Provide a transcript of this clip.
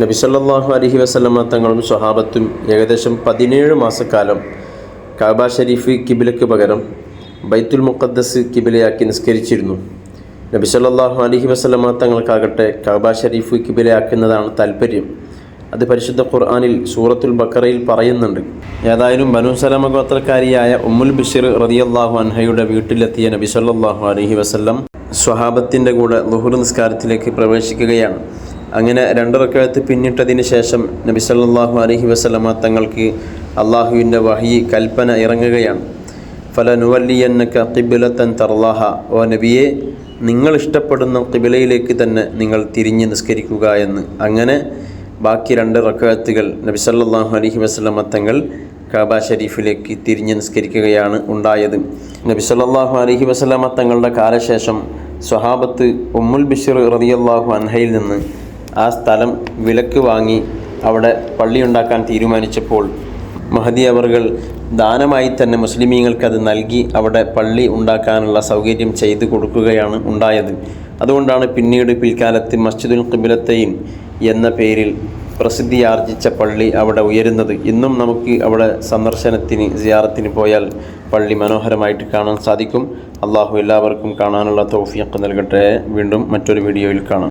നബിസല്ലാഹു അലഹി വസ്ലമ തങ്ങളും സ്വഹാബത്തും ഏകദേശം പതിനേഴ് മാസക്കാലം കാബ ഷരീഫ് കിബിലയ്ക്ക് പകരം ബൈത്തുൽ മുഖദ്ദസ് കിബിലയാക്കി നിസ്കരിച്ചിരുന്നു. നബി നബിസല്ലാഹു അലഹി വസ്ലമ തങ്ങൾക്കാകട്ടെ കാബ ഷരീഫ് കിബിലയാക്കുന്നതാണ് താല്പര്യം അത് പരിശുദ്ധ ഖുർആാനിൽ സൂറത്തുൽ ബക്കറയിൽ പറയുന്നുണ്ട്. ഏതായാലും ബനു സലമ ഗോത്രക്കാരിയായ ഉമ്മുൽ ബഷീർ റതിയല്ലാഹു അൻഹയുടെ വീട്ടിലെത്തിയ നബി സല്ലല്ലാഹു അലൈഹി വസല്ലം സ്വഹാബത്തിന്റെ കൂടെ ലുഹുർ നിസ്കാരത്തിലേക്ക് പ്രവേശിക്കുകയാണ്. അങ്ങനെ രണ്ട് റക്കാലത്ത് പിന്നിട്ടതിന് ശേഷം നബി സല്ലാഹു അലഹി വസ്ലമ തങ്ങൾക്ക് അള്ളാഹുവിന്റെ വഹി കൽപ്പന ഇറങ്ങുകയാണ്. ഫല നുവല്ലിയന്നക്ക കിബിലത്തൻ തർലാഹ. ഓ നബിയെ നിങ്ങൾ ഇഷ്ടപ്പെടുന്ന കിബിലയിലേക്ക് തന്നെ നിങ്ങൾ തിരിഞ്ഞ് നിസ്കരിക്കുക എന്ന്. അങ്ങനെ ബാക്കി രണ്ട് റക്കാലത്തുകൾ നബി സല്ലാഹു അലഹി വസ്ലമ തങ്ങൾ കാബ ഷരീഫിലേക്ക് തിരിഞ്ഞ് നിസ്കരിക്കുകയാണ് ഉണ്ടായത്. നബി സല്ലാഹു അലഹി വസ്ലമ തങ്ങളുടെ കാലശേഷം സ്വഹാബത്ത് ഉമ്മുൽ ബഷീർ റളിയല്ലാഹു അൻഹയിൽ നിന്ന് ആ സ്ഥലം വിലക്ക് വാങ്ങി അവിടെ പള്ളിയുണ്ടാക്കാൻ തീരുമാനിച്ചപ്പോൾ മഹദി അവർകൾ ദാനമായി തന്നെ മുസ്ലിമീങ്ങൾക്ക് അത് നൽകി അവിടെ പള്ളി ഉണ്ടാക്കാനുള്ള സൗകര്യം ചെയ്തു കൊടുക്കുകയാണ് ഉണ്ടായത്. അതുകൊണ്ടാണ് പിന്നീട് പിൽക്കാലത്ത് മസ്ജിദുൽ ഖിബിലത്തൈൻ എന്ന പേരിൽ പ്രസിദ്ധിയാർജിച്ച പള്ളി അവിടെ ഉയരുന്നത്. ഇന്നും നമുക്ക് അവിടെ സന്ദർശനത്തിന് സിയാറത്തിന് പോയാൽ പള്ളി മനോഹരമായിട്ട് കാണാൻ സാധിക്കും. അള്ളാഹു എല്ലാവർക്കും കാണാനുള്ള തോഫിയൊക്കെ നൽകട്ടെ. വീണ്ടും മറ്റൊരു വീഡിയോയിൽ കാണാം.